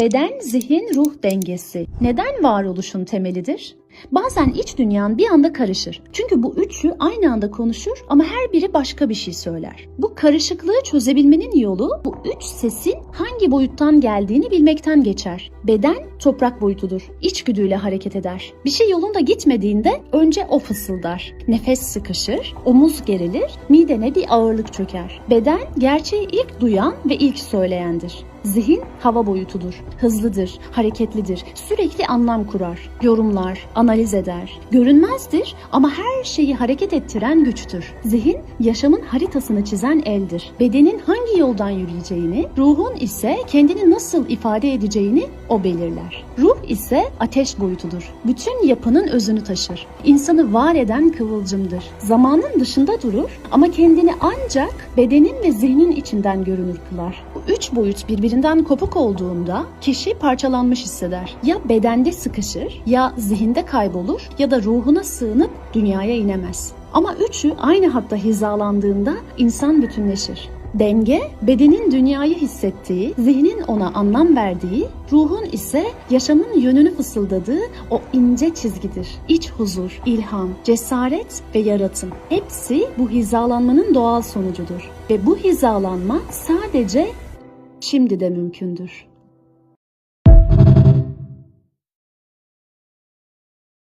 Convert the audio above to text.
Beden, zihin, ruh dengesi neden varoluşun temelidir? Bazen iç dünyan bir anda karışır. Çünkü bu üçü aynı anda konuşur ama her biri başka bir şey söyler. Bu karışıklığı çözebilmenin yolu bu üç sesin hangi boyuttan geldiğini bilmekten geçer. Beden toprak boyutudur. İçgüdüyle hareket eder. Bir şey yolunda gitmediğinde önce o fısıldar. Nefes sıkışır, omuz gerilir, midene bir ağırlık çöker. Beden gerçeği ilk duyan ve ilk söyleyendir. Zihin hava boyutudur. Hızlıdır, hareketlidir, sürekli anlam kurar, yorumlar, analiz eder. Görünmezdir ama her şeyi hareket ettiren güçtür. Zihin yaşamın haritasını çizen eldir. Bedenin hangi yoldan yürüyeceğini, ruhun ise kendini nasıl ifade edeceğini o belirler. Ruh ise ateş boyutudur. Bütün yapının özünü taşır. İnsanı var eden kıvılcımdır. Zamanın dışında durur ama kendini ancak bedenin ve zihnin içinden görünür kılar. Bu üç boyut birbirinden kopuk olduğunda kişi parçalanmış hisseder. Ya bedende sıkışır, ya zihinde kaybolur ya da ruhuna sığınıp dünyaya inemez. Ama üçü aynı hatta hizalandığında insan bütünleşir. Denge, bedenin dünyayı hissettiği, zihnin ona anlam verdiği, ruhun ise yaşamın yönünü fısıldadığı o ince çizgidir. İç huzur, ilham, cesaret ve yaratım. Hepsi bu hizalanmanın doğal sonucudur. Ve bu hizalanma sadece şimdi de mümkündür.